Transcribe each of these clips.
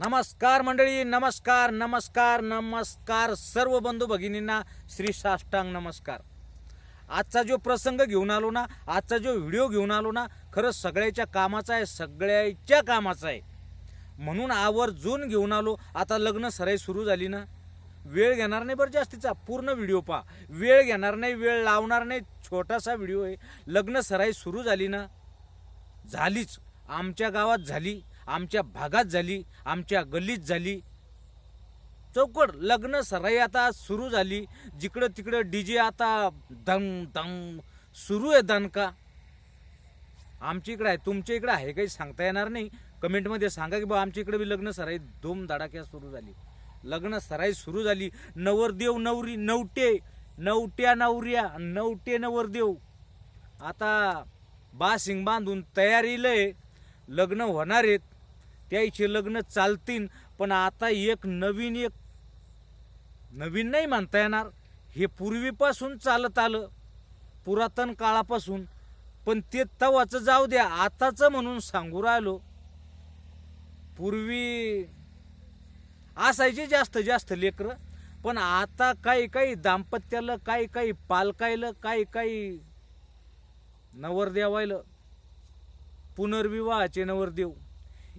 नमस्कार मंडळी नमस्कार नमस्कार नमस्कार सर्व बंधू भगिनींना श्री साष्टांग नमस्कार. आजचा जो प्रसंग घेऊन आलो ना आजचा जो व्हिडिओ घेऊन आलो ना खरंच सगळ्याच्या कामाचा आहे सगळ्याच्या कामाचा आहे. म्हणून आवर्जून घेऊन आलो आता लग्न सराई सुरू झाली ना. वेळ घेणार नाही बरं जास्तीचा पूर्ण व्हिडिओ पहा. वेळ घेणार नाही वेळ लावणार नाही छोटासा व्हिडिओ आहे. लग्न सराई सुरू झाली ना झालीच. आमच्या गावात झाली. आमच्या भागात झाली आमच्या गल्लीत झाली. चौकड लग्न सराई आता सुरू झाली. जिकडं तिकडं डी जे आता दंग दंग सुरू आहे दणका. आमच्या इकडं आहे तुमच्या इकडं आहे काही सांगता येणार नाही. कमेंटमध्ये सांगा की बा आमच्या इकडे बी लग्न सराई धूम धडाक्या सुरू झाली. लग्न सराई सुरू झाली. नवरदेव नवरी नवटे नवट्या नवऱ्या नवटे नवरदेव. आता बा सिंग बांधून तयारीला आहे लग्न होणार आहेत. त्याचे लग्न चालतील पण आता एक नवीन एक नवीन नाही म्हणता येणार. हे पूर्वीपासून चालत आलं पुरातन काळापासून. पण ते तवाचं जाऊ द्या आताचं म्हणून सांगू राहिलो. पूर्वी असायचे जास्त जास्त लेकरं पण आता काही काही दाम्पत्याला काही काही पालकायला काही काही नवरदेवायला पुनर्विवाहाचे नवरदेव.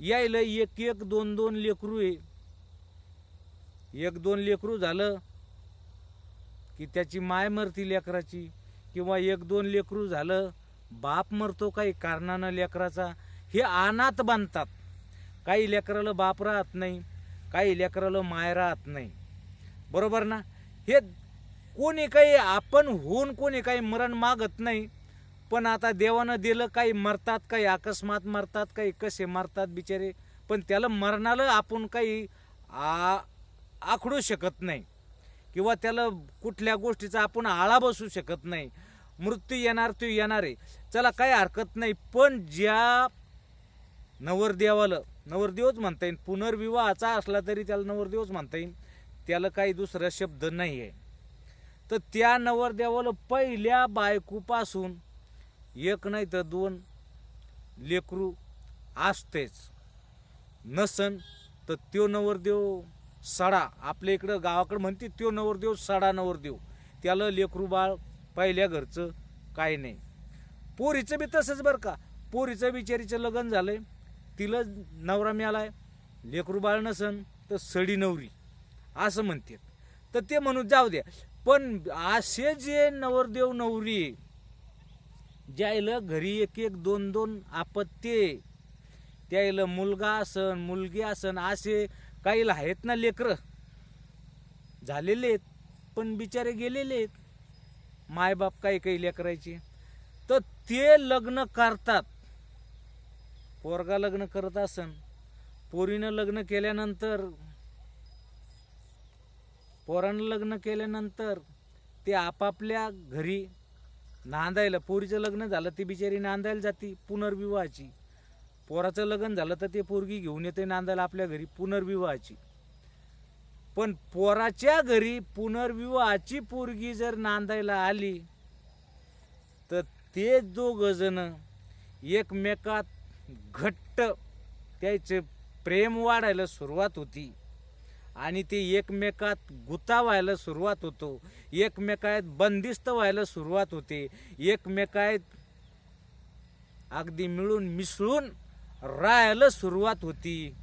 यायला एक एक दोन दोन लेकरू आहे. एक दोन लेकरू झालं की त्याची माय मरती लेकराची किंवा एक दोन लेकरू झालं बाप मरतो काही कारणानं लेकराचा हे अनाथ बांधतात काही लेकराला बाप राहत नाही काही लेकराला माय राहत नाही. बरोबर ना? हे कोणी काही आपण होऊन कोणी काही मरण मागत नाही पण आता देवानं दिलं काही मरतात काही अकस्मात मरतात काही कसे मरतात बिचारे. पण त्याला मरणाला आपण काही आ आखडू शकत नाही. किंवा त्याला कुठल्या गोष्टीचा आपण आळा बसू शकत नाही. मृत्यू येणार तो येणार आहे. चला काही हरकत नाही. पण ज्या नवरदेवाला नवरदेवच म्हणता येईल. पुनर्विवाहाचा असला तरी त्याला नवरदेवच म्हणता येईल. त्याला काही दुसरा शब्द नाही आहे तर त्या नवरदेवाला पहिल्या बायकोपासून एक नाही तर दोन. लेकरू असतेच. नसन तर त्यो नवरदेव सडा. आपल्या इकडं गावाकडं म्हणते त्यो नवरदेव सडा नवरदेव त्याला लेकरू बाळ पहिल्या घरचं काय नाही. पोरीचं बी तसंच बरं का. पोरीचं बिचारीचं लग्न झालंय. तिला नवरा मिळालाय. लेकरू बाळ नसन तर सडी नवरी. असं म्हणतात. तर ते म्हणून जाऊ द्या. पण असे जे नवरदेव नवरी ज्यायला घरी एक एक दोन दोन आपत्ते त्याला मुलगा असन मुलगी असन असे काहीला आहेत ना लेकरं? झालेले आहेत पण बिचारे गेलेले आहेत. मायबाप काही काही लेकरायचे. तर ते लग्न करतात. पोरगा लग्न करत असन. पोरीनं लग्न केल्यानंतर पोरानं लग्न केल्यानंतर ते आपापल्या घरी नांदायला पोरीचं लग्न झालं ती बिचारी नांदायला जाती पुनर्विवाहाची. पोराचं लग्न झालं तर ते पोरगी घेऊन येते नांदायला आपल्या घरी पुनर्विवाहाची. पण पोराच्या घरी पुनर्विवाहाची पोरगी जर नांदायला आली तर ते दोघंजणं जण एकमेकात घट्ट त्याचे प्रेम वाढायला सुरुवात होती. आणि ते एकमेकात गुता व्हायला सुरुवात होतो. एकमेकात बंदिस्त व्हायला सुरुवात होते. एकमेकात अगदी मिळून मिसळून राहायला सुरुवात होती.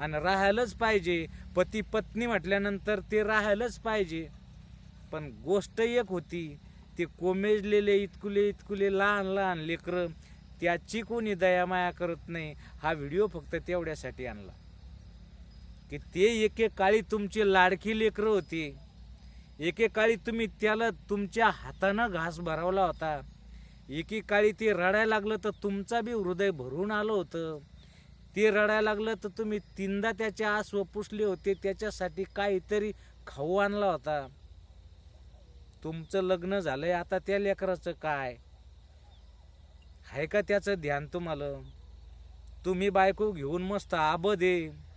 आणि राहायलाच पाहिजे. पती पत्नी म्हटल्यानंतर ते राहायलाच पाहिजे. पण गोष्ट एक होती ते कोमेजलेले इतकुले इतकुले लहान लहान लेकरं त्याची कोणी दयामाया करत नाही. हा व्हिडिओ फक्त तेवढ्यासाठी आणला. की ते एके काळी तुमची लाडकी लेकरं होती. एकेकाळी तुम्ही त्याला तुमच्या हातानं घास भरवला होता. एकेकाळी ते रडायला लागलं तर तुमचा बी हृदय भरून आलं होतं. ते रडायला लागलं तर तुम्ही तीनदा त्याचे आस पुसले होते त्याच्यासाठी काहीतरी खाऊ आणला होता. तुमचं लग्न झालंय आता त्या लेकराचं काय? आहे का त्याचं ध्यान तुम्हाला? तुम्ही बायको घेऊन मस्त आबद आहे.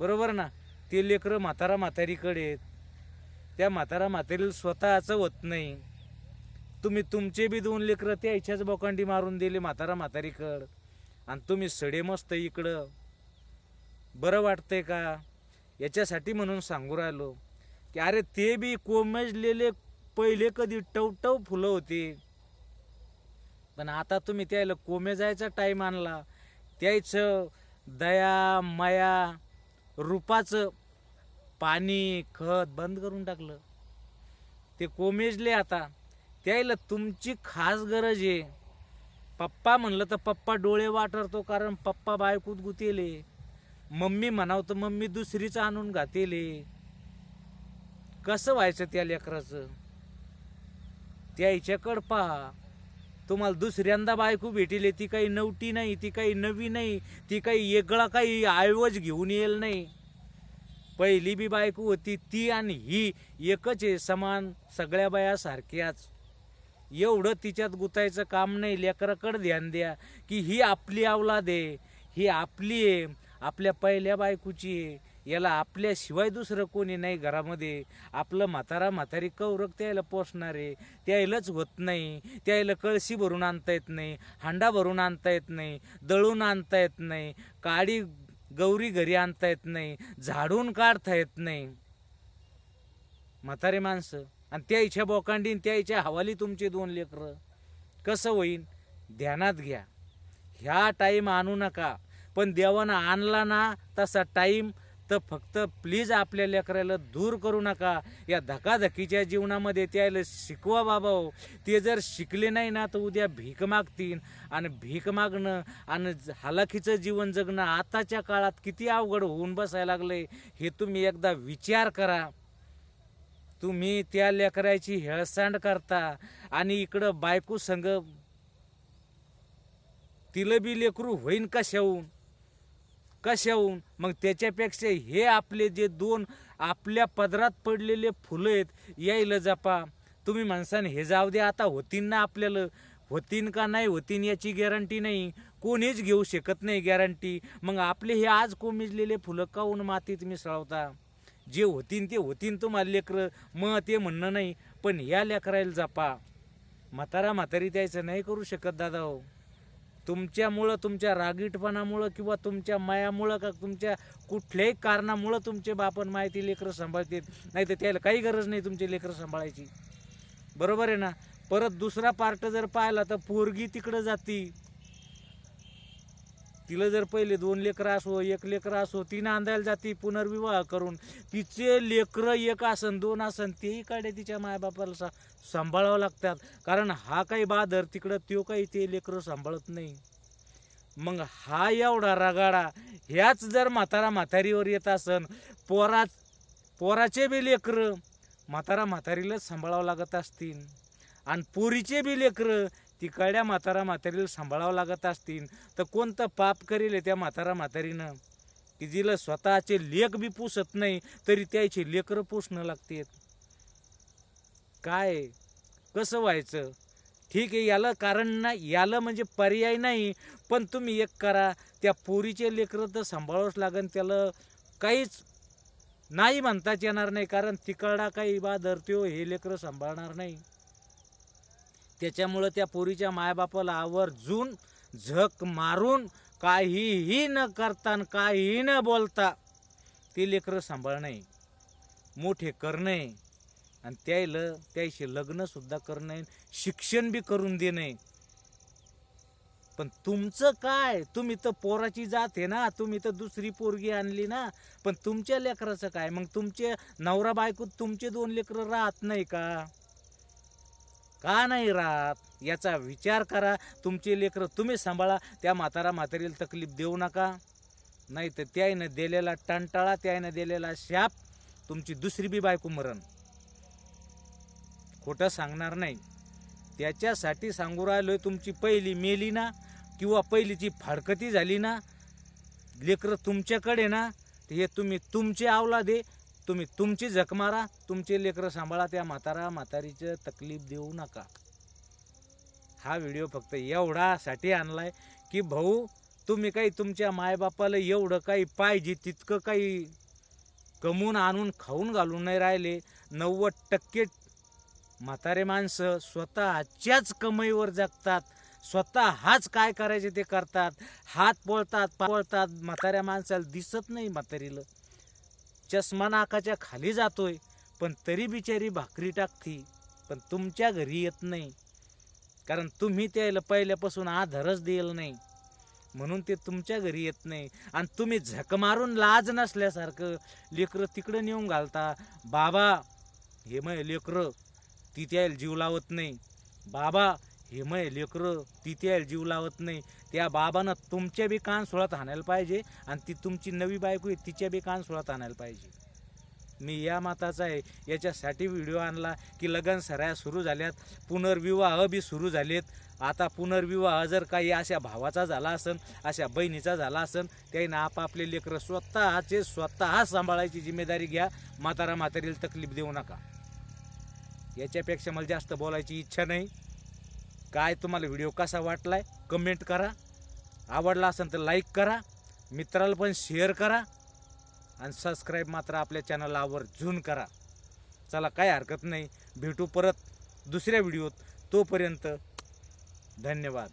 बरोबर ना? ते लेकरं म्हातारा म्हातारीकडे आहेत. त्या म्हातारा म्हातारीला स्वतःचं होत नाही. तुम्ही तुमचे बी दोन लेकरं त्या इच्छाच बोकांडी मारून दिले म्हातारा म्हातारीकड. आणि तुम्ही सडे मस्त इकडं. बरं वाटतंय का? याच्यासाठी म्हणून सांगू राहिलो की अरे ते बी कोमेजलेले पहिले कधी टवटव फुलं होती. पण आता तुम्ही त्याला कोमेजायचा टाईम आणला. त्याचं दया माया रूपाचं पाणी खत बंद करून टाकलं. ते कोमेजले आता. त्याला तुमची खास गरज आहे. पप्पा म्हणलं तर पप्पा डोळे वाटरतो कारण पप्पा बायकूत गुतेले. मम्मी म्हणाव तर मम्मी दुसरीच आणून घातेले. कसं व्हायचं त्या लेकराचं? त्याच्याकडं पहा. तुम्हाला दुसऱ्यांदा बायको भेटेल ती काही नवटी नाही ती काही नवी नाही ती काही एकळा काही ऐवज घेऊन येईल नाही. पहिली बी बायको होती ती आणि ही एकच आहे समान सगळ्या बाया सारख्याच. एवढं तिच्यात गुतायचं काम नाही लेकराकडं ध्यान द्या की ही आपली अवलाद आहे ही आपली आहे आपल्या पहिल्या बायकोची आहे. याला आपल्याशिवाय दुसरं कोणी नाही घरामध्ये. आपलं म्हातारा म्हातारी कौरक त्याला पोसणारे आहे. त्यालाच होत नाही. त्याला कळशी भरून आणता येत नाही. हांडा भरून आणता येत नाही. दळून आणता येत नाही. काडी गौरी घरी आणता येत नाही. झाडून काढता येत नाही. म्हातारे माणसं. आणि त्या इच्छा बोकांडी त्या इच्छा हवाली तुमचे दोन लेकरं. कसं होईन? ध्यानात घ्या. ह्या टाईम आणू नका. पण देवानं आणला ना तसा टाईम तर फक्त प्लीज आपल्या लेकराला दूर करू नका. या धकाधकीच्या जीवनामध्ये त्याला शिकवा बाबा हो. ते जर शिकले नाही ना तर उद्या भीक मागतील. आणि भीक मागणं आणि हलाखीचं हालाखीचं जीवन जगणं आताच्या काळात किती अवघड होऊन बसायला लागले हे तुम्ही एकदा विचार करा. तुम्ही त्या लेकराची हेळसांड करता आणि इकडं बायको संग तिला बी लेकरू होईन का शेवून कशाहून? मग त्याच्यापेक्षा हे आपले जे दोन आपल्या पदरात पडलेले फुलं आहेत यायला जपा. तुम्ही माणसाने हे जाऊ दे आता होतीन ना आपल्याला. होतीन का नाही होतीन याची गॅरंटी नाही. कोणीच घेऊ शकत नाही गॅरंटी. मग आपले हे आज कोमिजलेले फुलं काऊन मातीत मिसळवता? जे होतीन ते होतीन तुम्हाला लेकरं. मग ते म्हणणं नाही पण या लेकरायला जपा. म्हातारा म्हातारी द्यायचं नाही करू शकत दादा हो. तुमच्यामुळं तुमच्या रागीटपणामुळं किंवा तुमच्या मायामुळं का तुमच्या कुठल्याही कारणामुळं तुमचे बापन माहिती लेकरं सांभाळतील? नाही तर त्याला काही गरज नाही तुमचे लेकरं सांभाळायची. बरोबर आहे ना? परत दुसरा पार्ट जर पाहिला तर पोरगी तिकडं जाती. तिला जर पहिले दोन लेकरं असो एक लेकरं असो ती नांदायला जाती पुनर्विवाह करून तिचे लेकरं एक आसन दोन आसन तेही काढे तिच्या मायबापाला सा सांभाळावं लागतात. कारण हा काही बादर तिकडं तो काही ते लेकरं सांभाळत नाही. मग हा एवढा रगाडा ह्याच जर म्हातारा म्हातारीवर येत असन पोरा पोराचे बी लेकरं म्हातारा म्हातारीलाच सांभाळावं लागत असतील. आणि पोरीचे बी लेकरं तिकडल्या म्हातारा म्हातारीला सांभाळावं लागत असतील तर कोणतं पाप करेल त्या म्हातारा म्हातारीनं? की जिला स्वतःचे लेख बी पुसत नाही तरी त्याचे लेकरं पुसणं लागतात. काय? कसं व्हायचं? ठीक आहे याला कारण ना याला म्हणजे पर्याय नाही पण तुम्ही एक करा त्या पोरीचे लेकरं तर सांभाळावंच लागेल त्याला काहीच नाही म्हणताच येणार नाही कारण तिकडा काही बा धरतो हे लेकरं सांभाळणार नाही. त्याच्यामुळं त्या पोरीच्या मायबापाला आवर्जून झक मारून काहीही न करता काहीही न बोलता ते लेकरं सांभाळणे मोठे करणे आणि त्याला त्याशी लग्नसुद्धा करणे शिक्षण बी करून देणे. पण तुमचं काय? तुम्ही तर पोराची जात आहे ना तुम्ही तर दुसरी पोरगी आणली ना. पण तुमच्या लेकराचं काय? मग तुमचे नवरा बायको तुमचे दोन लेकरं राहत नाही का? का नाही राहत? याचा विचार करा. तुमचे लेकरं तुम्ही सांभाळा. त्या म्हातारा म्हातारीला तकलीफ देऊ नका. नाही तर त्याईनं दिलेला टंटाळा त्याईनं दिलेला शाप तुमची दुसरी बी बायको मरण. खोटं सांगणार नाही. त्याच्यासाठी सांगू राहिलोय तुमची पहिली मेली ना किंवा पहिलीची फाडकती झाली ना लेकरं तुमच्याकडे ना हे तुम्ही तुमचे आवला दे तुम्ही तुमची झक मारा तुमचे लेकरं सांभाळा त्या म्हातारा म्हातारीचं तकलीफ देऊ नका. हा व्हिडिओ फक्त एवढासाठी आणलाय की भाऊ तुम्ही काही तुमच्या मायबापाला एवढं काही पाहिजे तितकं काही कमवून आणून खाऊन घालून नाही राहिले. नव्वद टक्के म्हातारे माणसं स्वतःच्याच कमाईवर जगतात. स्वतः हाच काय करायचे ते करतात. हात पळतात पळतात म्हाताऱ्या माणसाला दिसत नाही म्हातारीला. चष्मा नाकाच्या खाली जातोय पण तरी बिचारी भाकरी टाकती पण तुमच्या घरी येत नाही. कारण तुम्ही त्याला पहिल्यापासून आधारच देईल नाही. म्हणून ते तुमच्या घरी येत नाही. आणि तुम्ही झक मारून लाज नसल्यासारखं लेकरं तिकडं नेऊन घालता. बाबा हे मय लेकरं ती त्याला जीव लावत नाही. बाबा हे मय लेकरं तिथे जीव लावत नाही. त्या बाबानं तुमच्या बी कान सोळात आणायला पाहिजे आणि ती तुमची नवी बायको आहे तिच्या बी कान सोळात आणायला पाहिजे. मी या माताचा आहे. याच्यासाठी व्हिडिओ आणला की लगन सराया सुरू झाल्यात पुनर्विवाह बी सुरू झालेत. आता पुनर्विवाह जर काही अशा भावाचा झाला असन अशा बहिणीचा झाला असन त्याने आपापले लेकरं स्वतःचे स्वतः सांभाळायची जिम्मेदारी घ्या. म्हातारा म्हातारीला तकलीफ देऊ नका. याच्यापेक्षा मला जास्त बोलायची इच्छा नाही. काय तुम्हाला व्हिडिओ कसा वाटलाय कमेंट करा. आवडला असेल तर लाईक करा. मित्राला पण शेअर करा. आणि सबस्क्राईब मात्र आपल्या चॅनलला आवर्जून करा. चला काय हरकत नाही. भेटू परत दुसऱ्या व्हिडिओत तोपर्यंत धन्यवाद.